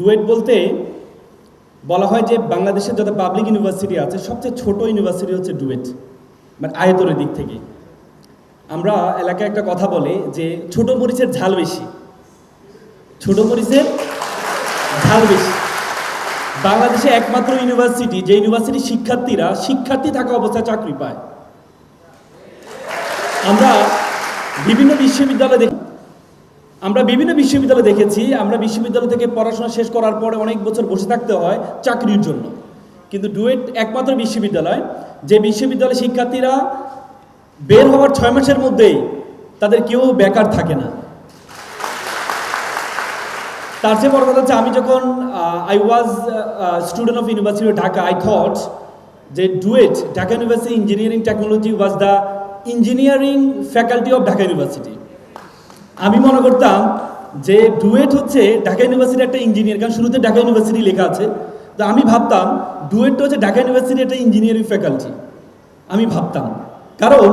Duet বলতে বলা হয় যে বাংলাদেশের যত পাবলিক ইউনিভার্সিটি আছে, সবচেয়ে ছোট ইউনিভার্সিটি হচ্ছে ডুয়েট মানে আয়তনের দিক থেকে। আমরা এলাকায় একটা কথা বলে যে ছোট মরিচের ঝাল বেশি। ছোট মরিচের ঝাল বেশি। বাংলাদেশে একমাত্র ইউনিভার্সিটি যে ইউনিভার্সিটির শিক্ষার্থীরা শিক্ষার্থী থাকা অবস্থায় চাকরি পায়। আমরা বিভিন্ন বিশ্ববিদ্যালয়ে দেখি। আমরা বিভিন্ন বিশ্ববিদ্যালয়ে দেখেছি, আমরা বিশ্ববিদ্যালয় থেকে পড়াশোনা শেষ করার পরে অনেক বছর বসে থাকতে হয় চাকরির জন্য। কিন্তু ডুয়েট একমাত্র বিশ্ববিদ্যালয়, যে বিশ্ববিদ্যালয়ের শিক্ষার্থীরা বের হওয়ার ছয় মাসের মধ্যেই তাদের কেউ বেকার থাকে না। তার চেয়ে বড় কথা হচ্ছে, আমি যখন I was student of university of Dhaka I thought যে DUET Dhaka university engineering technology was the engineering faculty of Dhaka university আমি মনে করতাম যে ডুয়েট হচ্ছে ঢাকা ইউনিভার্সিটির একটা ইঞ্জিনিয়ার, কারণ শুরুতে ঢাকা ইউনিভার্সিটি লেখা আছে। তো আমি ভাবতাম ডুয়েটটা হচ্ছে ঢাকা ইউনিভার্সিটির একটা ইঞ্জিনিয়ারিং ফ্যাকাল্টি আমি ভাবতাম। কারণ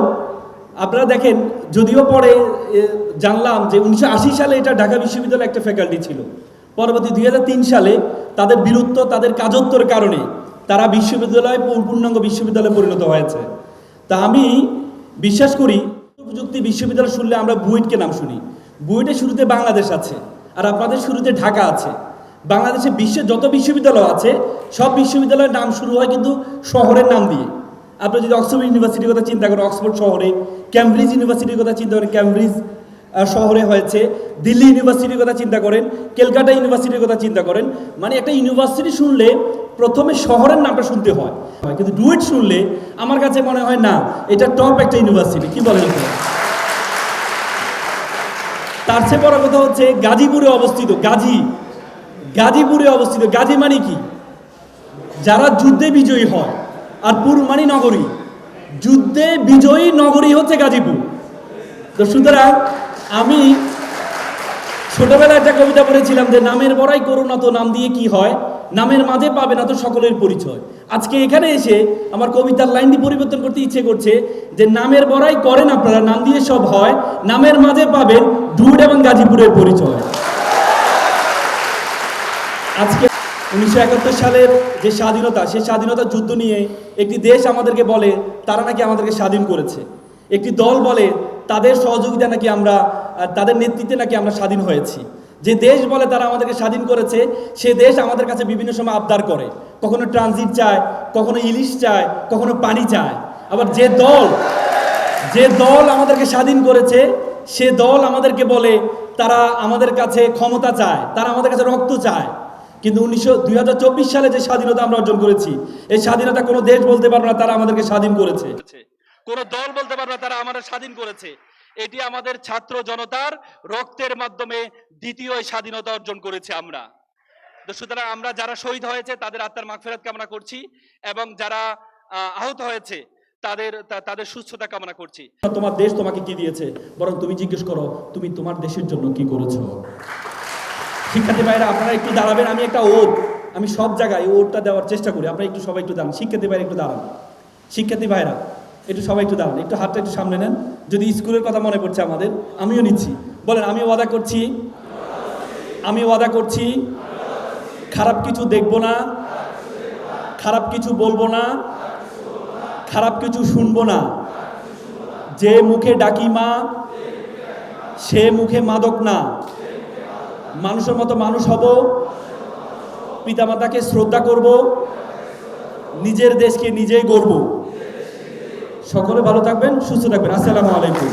আপনারা দেখেন, যদিও পরে জানলাম যে উনিশশো আশি সালে এটা ঢাকা বিশ্ববিদ্যালয়ের একটা ফ্যাকাল্টি ছিল। পরবর্তী দু হাজার তিন সালে তাদের বীরত্ব, তাদের কাজত্বর কারণে তারা বিশ্ববিদ্যালয়, পূর্ণাঙ্গ বিশ্ববিদ্যালয়ে পরিণত হয়েছে। তা আমি বিশ্বাস করি, প্রযুক্তি বিশ্ববিদ্যালয় শুনলে আমরা বুয়েটকে নাম শুনি। বুয়েটের শুরুতে বাংলাদেশ আছে, আর আপনাদের শুরুতে ঢাকা আছে। বাংলাদেশে বিশ্বের যত বিশ্ববিদ্যালয় আছে, সব বিশ্ববিদ্যালয়ের নাম শুরু হয় কিন্তু শহরের নাম দিয়ে। আপনি যদি অক্সফোর্ড ইউনিভার্সিটির কথা চিন্তা করেন, অক্সফোর্ড শহরে ক্যামব্রিজ ইউনিভার্সিটির কথা চিন্তা করেন ক্যামব্রিজ শহরে হয়েছে, দিল্লি ইউনিভার্সিটির কথা চিন্তা করেন ক্যালকাটা ইউনিভার্সিটির কথা চিন্তা করেন মানে একটা ইউনিভার্সিটি শুনলে প্রথমে শহরের নামটা শুনতে হয়। কিন্তু ডুয়েট শুনলে আমার কাছে মনে হয় না, এটা টপ একটা ইউনিভার্সিটি। কি বলেন? তার চেয়ে বড় কথা হচ্ছে গাজীপুরে অবস্থিত, গাজী, গাজীপুরে অবস্থিত, গাজী মানে কি? যারা যুদ্ধে বিজয়ী হয়, আর পুর মানে নগরী। যুদ্ধে বিজয়ী নগরী হচ্ছে গাজীপুর। তো সুতরাং আমি ছোটবেলায় একটা কবিতা পড়েছিলাম যে, নামের বড়াই করো না তো নাম দিয়ে কি হয়? নামের মাঝে পাবে না তো সকলের পরিচয়। আজকে এখানে এসে আমার কবিতার লাইনটি পরিবর্তন করতে ইচ্ছে করছে যে নামের বড়াই করেন আপনারা, নাম দিয়ে সব হয়। নামের মাঝে পাবেন ডুড এবং গাজীপুরের পরিচয়। আজকে উনিশশো একাত্তর সালের যে স্বাধীনতা, সেই স্বাধীনতা যুদ্ধ নিয়ে একটি দেশ আমাদেরকে বলে, তারা নাকি আমাদেরকে স্বাধীন করেছে। একটি দল বলে, তাদের সহযোগিতা নাকি আমরা তাদের নেতৃত্বে নাকি আমরা স্বাধীন হয়েছি। যে দেশ বলে তারা আমাদেরকে স্বাধীন করেছে, সে দেশ আমাদের কাছে বিভিন্ন সময় আবদার করে। কখনো ট্রানজিট চায়, কখনো ইলিশ চায়, কখনো পানি চায়। আবার যে দল যে দল আমাদেরকে স্বাধীন করেছে, সে দল আমাদেরকে বলে, তারা আমাদের কাছে ক্ষমতা চায়, তারা আমাদের কাছে রক্ত চায়। কিন্তু উনিশশো, দুই সালে যে স্বাধীনতা আমরা অর্জন করেছি, এই স্বাধীনতা কোনো দেশ বলতে পারবে না, তারা আমাদেরকে স্বাধীন করেছে। কোন দল বলতে পারবে না, তারা আমাদের স্বাধীন করেছে। এটি আমাদের ছাত্র জনতার রক্তের মাধ্যমে দ্বিতীয় স্বাধীনতা অর্জন করেছে আমরা। তো সুতরাং আমরা যারা শহীদ হয়েছে, তাদের আত্মার মাগফিরাত কামনা করছি এবং যারা আহত হয়েছে, তাদের তাদের সুস্থতা কামনা করছি। তোমার দেশ তোমাকে কি দিয়েছে? বরং তুমি জিজ্ঞেস করো, তুমি তোমার দেশের জন্য কি করেছ? শিক্ষার্থী ভাইরা, আপনারা একটু দাঁড়াবেন, আমি একটা ওট আমি সব জায়গায় ওটটা দেওয়ার চেষ্টা করি। আপনারা একটু সবাই একটু দাঁড়ান। শিক্ষার্থী ভাইরা, একটু দাঁড়ান। শিক্ষার্থী ভাইরা, একটু সবাই একটু দাঁড়ান। একটু হাতটা একটু সামনে নেন। যদি স্কুলের কথা মনে পড়ছে আমাদের, আমিও নিচ্ছি। বলেন আমি ওয়াদা করছি? আমি ওয়াদা করছি? খারাপ কিছু দেখব না। খারাপ কিছু বলব না। খারাপ কিছু শুনব না। যে মুখে ডাকি মা, সে মুখে মাদক না। মানুষের মতো মানুষ হব। পিতামাতাকে শ্রদ্ধা করব। নিজের দেশকে নিজেই গড়ব। সকলে ভালো থাকবেন, সুস্থ থাকবেন। আসসালামু আলাইকুম।